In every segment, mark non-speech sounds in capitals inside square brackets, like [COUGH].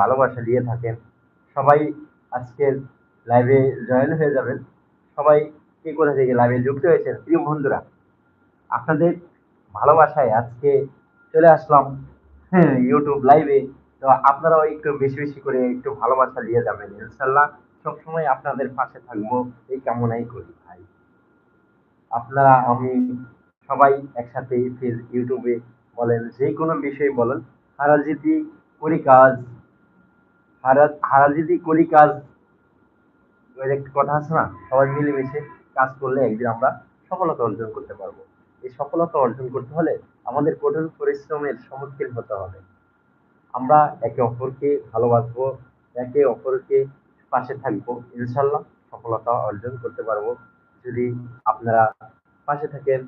ভালোবাসা দিয়ে থাকেন। সবাই আজকের লাইভে জয়েন হয়ে যাবেন। সবাই কে কোথা থেকে লাইভে যুক্ত হয়েছেন? প্রিয় বন্ধুরা, আপনাদের ভালোবাসায় আজকে চলে আসলাম [LAUGHS] ইউটিউব লাইভে তো আপনারাও একটু বেশি বেশি করে একটু ভালোবাসা দিয়ে যাবেন ইনশাল্লাহ সবসময় আপনাদের পাশে থাকব, এই কামনাই করি ভাই। আপনারা, আমি সবাই একসাথে ইউটিউবে বলেন যে কোনো বিষয়ে বলেন। হারাজিতি করি কাজ হারা হারাজিতি করি কাজ, ওই একটা কথা আছে না, সবাই মিলেমিশে কাজ করলে একদিন আমরা সফলতা অর্জন করতে পারব। এই সফলতা অর্জন করতে হলে আমাদের কঠোর পরিশ্রমের সম্মুখীন হতে হবে। আমরা একে অপরকে ভালোবাসবো, একে অপরকে পাশে থাকব। ইনশাল্লাহ সফলতা অর্জন করতে পারব। যদি আপনারা পাশে থাকেন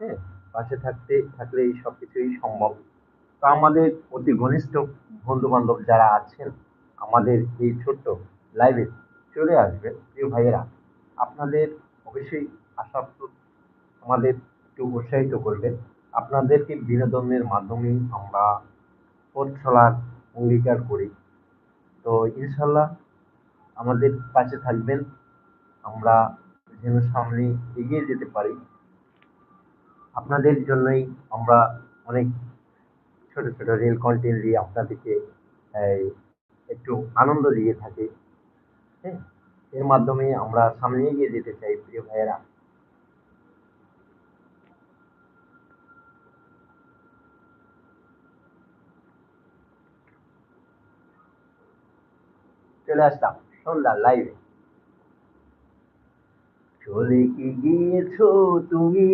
হ্যাঁ পাশে থাকতে, থাকলেই সব কিছুই সম্ভব। তো আমাদের অতি ঘনিষ্ঠ বন্ধু বান্ধব যারা আছেন, আমাদের এই ছোট্ট লাইভে চলে আসবেন প্রিয় ভাইয়েরা। আপনাদের অবশ্যই আশা আমাদের একটু উৎসাহিত করবেন। আপনাদেরকে বিনোদনের মাধ্যমে আমরা পথ চলার অঙ্গীকার করি। তো ইনশাল্লাহ আমাদের পাশে থাকবেন। আমরা যেন সামনে এগিয়ে যেতে পারি। আপনাদের জন্যই আমরা অনেক ছোট ছোট রিল দিয়ে আপনাদেরকে একটু আনন্দ দিয়ে থাকি। হ্যাঁ? এর মাধ্যমে আমরা সামনে এগিয়ে যেতে চাই, প্রিয় ভাইয়েরা। চলে আসলাম সন্ধ্যা লাইভে চলে কি গিয়েছো তুমি?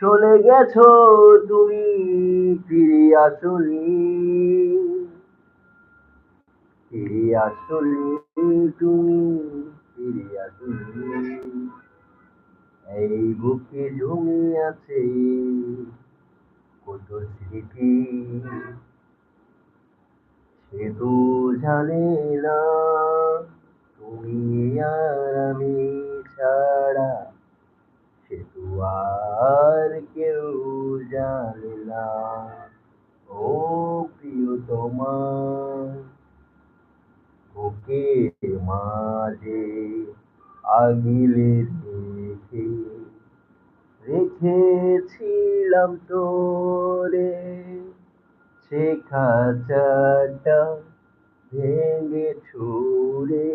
চলে গেছো তুমি, ফিরে আসনি। ফিরে আসনি তুমি, ফিরে আসনি। এই বুকে জমি আছে কত স্মৃতি, সে তো জানে না তুমি আর আমি ছাড়া, সে তো আর ও প্রিয় তোমার, বুকে মাঝে আগিলে রেখে, রেখেছিলাম তোরে সে খাঁচাটা ভেঙে ছুড়ে।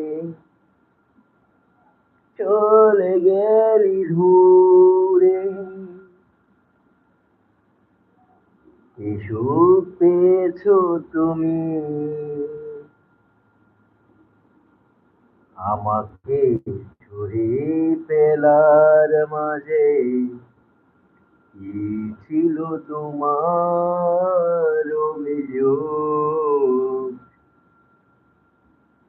চলে গেলি ধুরে সুখ পেয়েছ তুমি। আমাকে ছুরি পেলার মাঝে কি ছিল তোমার অভিযোগ?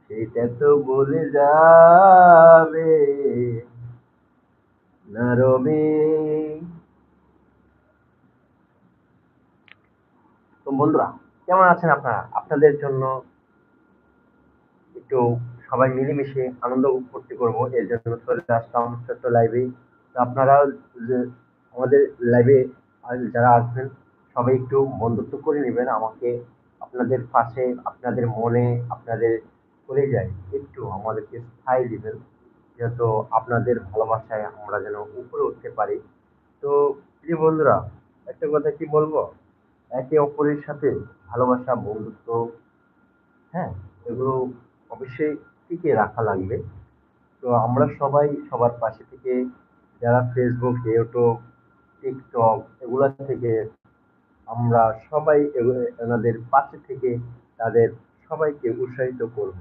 সেটা তো বলে যাবে। না রবে তো বন্ধুরা, কেমন আছেন আপনারা? আপনাদের জন্য একটু সবাই মিলেমিশে আনন্দ ফুর্তি করব, এর জন্য চলে আসলাম ছোট্ট লাইভে তো আপনারা আমাদের লাইভে যারা আসবেন, সবাই একটু বন্ধুত্ব করে নেবেন, আমাকে আপনাদের পাশে, আপনাদের মনে, আপনাদের চলে যায়, একটু আমাদেরকে স্থায়ী দিবেন, যেহেতু আপনাদের ভালোবাসায় আমরা যেন উপরে উঠতে পারি। তো প্রিয় বন্ধুরা, একটা কথা কি বলব? একে অপরের সাথে ভালোবাসা, বন্ধুত্ব হ্যাঁ এগুলো অবশ্যই টিকে রাখা লাগবে। তো আমরা সবাই সবার পাশে থেকে যারা ফেসবুক ইউটিউব টিকটক এগুলা থেকে আমরা সবাই এনাদের পাশে থেকে তাদের সবাইকে উৎসাহিত করব।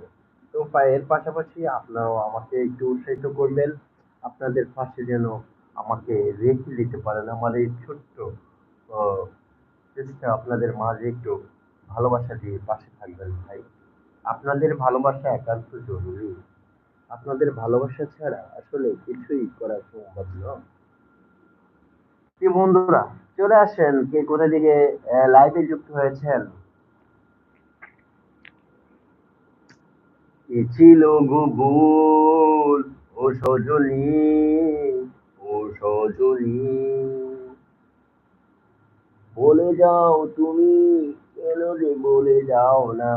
তো এর পাশাপাশি আপনারাও আমাকে একটু উৎসাহিত করবেন। আপনাদের পাশে যেন আমাকে রেখে দিতে পারেন আমার এই ছোট্ট চেষ্টা আপনাদের মাঝে একটু ভালোবাসা দিয়ে পাশে থাকবেন ভাই। আপনাদের ভালোবাসা একান্ত জরুরি। আপনাদের ভালোবাসা ছাড়া আসলে কিছুই করা সম্ভব নয়। বন্ধুরা, চলে আসেন কে কোথা থেকে লাইভে যুক্ত হয়েছেন? ছিল গুবুল ও সজনী। যাও, তুমি কেন যে বলে যাও না।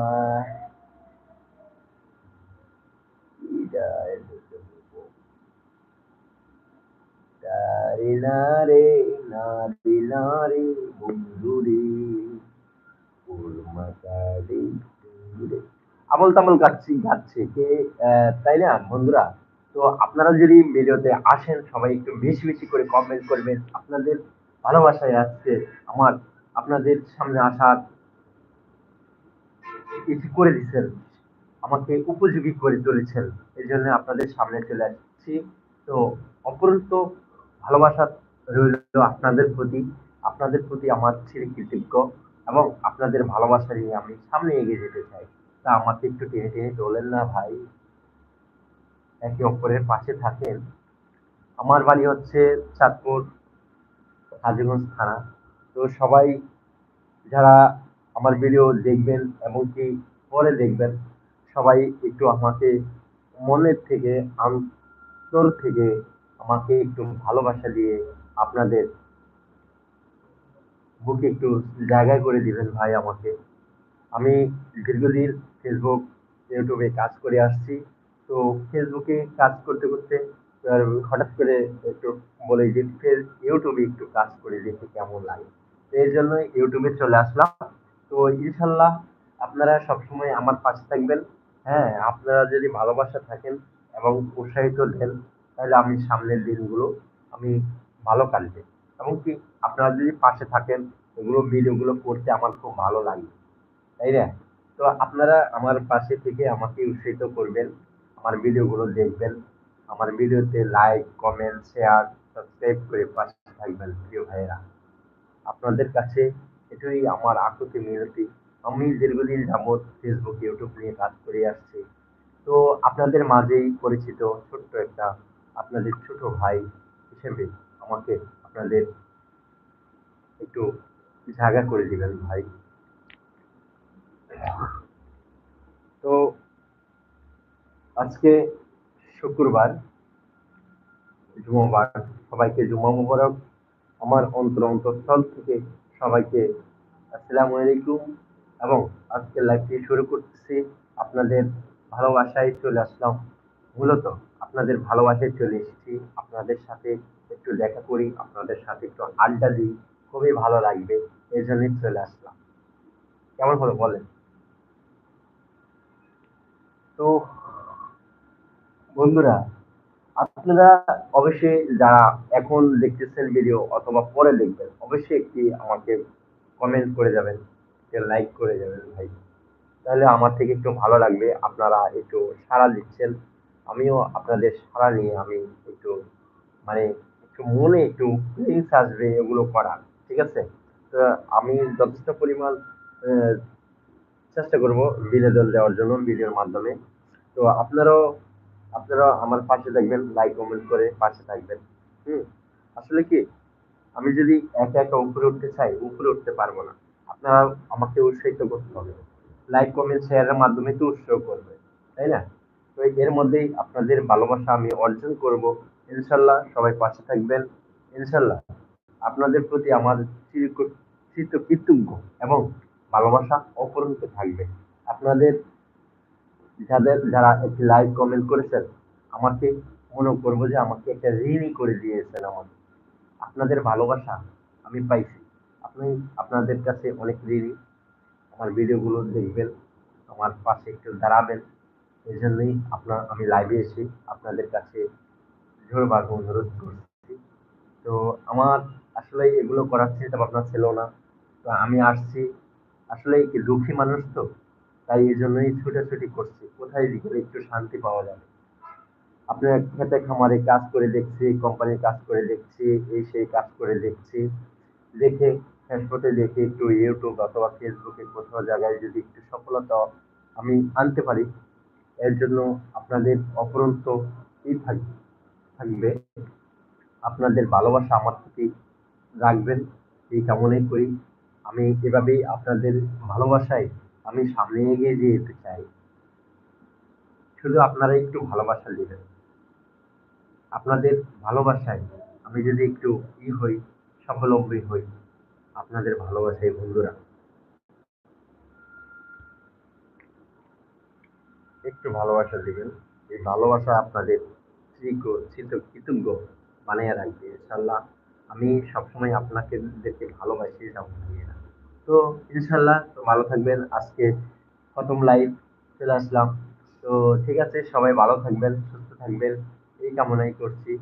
আবল তাবল গাচ্ছি গাচ্ছে কে? তাই না বন্ধুরা? তো আপনারা যদি ভিডিওতে আসেন, সবাই একটু বেশি বেশি করে কমেন্ট করবেন। আপনাদের ভালোবাসায় আসছে আমার আপনাদের সামনে আসার কিছু করে দিচ্ছেন, আমাকে উপযোগী করে তুলেছেন, এই জন্য আপনাদের সামনে চলে আসছি। তো অপরন্ত ভালোবাসা রইল আপনাদের প্রতি আপনাদের প্রতি আমার চির কৃতজ্ঞ এবং আপনাদের ভালোবাসা নিয়ে আমি সামনে এগিয়ে যেতে চাই। তা আমাকে একটু টেনে টেনে তোলেন না ভাই। একে অপরের পাশে থাকেন। আমার বাড়ি হচ্ছে চাঁদপুর, হাজিগঞ্জ থানা। তো সবাই যারা আমার ভিডিও দেখবেন, এমনকি পরে দেখবেন, সবাই একটু আমাকে মনের থেকে, অন্তর থেকে আমাকে একটু ভালোবাসা দিয়ে আপনাদের বুকে একটু জায়গা করে দিবেন ভাই আমাকে। আমি দীর্ঘদিন ফেসবুক ইউটিউবে কাজ করে আসছি। তো ফেসবুকে কাজ করতে করতে হঠাৎ করে একটু বলে যে ইউটিউবে একটু কাজ করে দেখি কেমন লাগে। এই জন্য ইউটিউবে চলে আসলাম। তো ইনশাল্লাহ আপনারা সবসময় আমার পাশে থাকবেন। হ্যাঁ আপনারা যদি ভালোবাসা থাকেন এবং উৎসাহিত দেন, তাহলে আমি সামনের দিনগুলো আমি ভালো কাটবে। এমনকি আপনারা যদি পাশে থাকেন, এগুলো ভিডিওগুলো করতে আমার খুব ভালো লাগে। তাই না? তো আপনারা আমার পাশে থেকে আমাকে উৎসাহিত করবেন, আমার ভিডিওগুলো দেখবেন, আমার ভিডিওতে লাইক কমেন্ট শেয়ার সাবস্ক্রাইব করে পাশে থাকবেন, প্রিয় ভাইয়েরা। আপনাদের কাছে এটাই আমার আকুতি মিনতি আমি দীর্ঘদিন যাবৎ ফেসবুক ইউটিউব নিয়ে কাজ করে আসছি। তো আপনাদের মাঝেই পরিচিত ছোট্ট একটা আপনাদের ছোট ভাই হিসেবে আমাকে আপনাদের একটু জায়গা করে দিবেন ভাই। তো আজকে শুক্রবার, জুমাবার, সবাইকে জুমা মুবারক। আমার অন্তর অন্তঃস্থল থেকে সবাইকে আসসালামু আলাইকুম। এবং আজকে লাইভটি শুরু করতেছি। আপনাদের ভালোবাসায় চলে আসলাম। মূলত আপনাদের ভালোবাসায় চলে এসেছি। আপনাদের সাথে একটু দেখা করি, আপনাদের সাথে একটু আড্ডা দিই। খুবই ভালো লাগবে। এই জন্যই চলে আসলাম। কেমন হলো বলেন? তো বন্ধুরা আপনারা অবশ্যই যারা এখন দেখতেছেন ভিডিও অথবা পরে দেখবেন, অবশ্যই একটি আমাকে কমেন্ট করে যাবেন লাইক করে যাবেন ভাই। তাহলে আমার থেকে একটু ভালো লাগবে, আপনারা একটু সাড়া দিচ্ছেন। আমিও আপনাদের সাড়া নিয়ে আমি একটু মানে একটু মনে একটু ফিলিংস আসবে এগুলো করার, ঠিক আছে? তো আমি যথেষ্ট পরিমাণ চেষ্টা করব বিনোদন দেওয়ার জন্য ভিডিওর মাধ্যমে। তো আপনারাও আপনারা আমার পাশে থাকবেন লাইক কমেন্ট করে পাশে থাকবেন। হুম? আসলে কি, আমি যদি একা একা উপরে উঠতে চাই, উপরে উঠতে পারব না। আপনারা আমাকে উৎসাহিত করতে হবে। লাইক কমেন্ট শেয়ারের মাধ্যমে তো উৎসাহ করবে, তাই না? তো এর মধ্যেই আপনাদের ভালোবাসা আমি অর্জন করব। ইনশাল্লাহ সবাই পাশে থাকবেন। ইনশাল্লাহ আপনাদের প্রতি আমার চির- চিত্ত কৃতজ্ঞ এবং ভালোবাসা অপরন্ত থাকবে। আপনাদের যাদের যারা একটি লাইক কমেন্ট করেছেন, আমাকে মনে করব যে আমাকে একটা ঋণই করে দিয়েছেন আমাকে। আপনাদের ভালোবাসা আমি পাইছি। আপনি আপনাদের কাছে অনেক ঋণী। আমার ভিডিওগুলো দেখবেন, আমার পাশে একটু দাঁড়াবেন। এই জন্যই আপনার, আমি লাইভে এসে আপনাদের কাছে জোরভাবে অনুরোধ করছি। তো আমার আসলে এগুলো করার চিন্তা ভাবনা ছিল না। তো আমি আসছি। আসলে কি দুঃখী মানুষ তো? তাই এই জন্যই ছুটাছুটি করছি। কোথায় গেলে একটু শান্তি পাওয়া যাবে। আপনার খেতে খামারে কাজ করে দেখছি কোম্পানির কাজ করে দেখছি, এই সেই কাজ করে দেখছি। দেখে ফেসবুকে দেখে একটু ইউটিউব অথবা ফেসবুকে কোথাও জায়গায় যদি একটু সফলতা আমি আনতে পারি, এর জন্য আপনাদের অপরন্ত ই থাকবে। আপনাদের ভালোবাসা আমার প্রতি রাখবেন। এই কামনাই করি। আমি এভাবেই আপনাদের ভালোবাসায় আমি সামনে এগিয়ে যেতে চাই। শুধু আপনারা একটু ভালোবাসা দিবেন। আপনাদের ভালোবাসায় আমি যদি একটু ই হই, স্বাবলম্বী হই, আপনাদের ভালোবাসায় বন্ধুরা। একটু ভালোবাসা দিবেন। এই ভালোবাসা আপনাদের কৃতজ্ঞ বানিয়ে রাখবে। ইনশাল্লাহ আমি সবসময় আপনাকে ভালোবাসিয়ে যাব তো ইনশাল্লাহ তো ভালো থাকবেন। আজকে প্রথম লাইভ চলে আসলাম। তো ঠিক আছে, সবাই ভালো থাকবেন, সুস্থ থাকবেন। এই কামনাই করছি।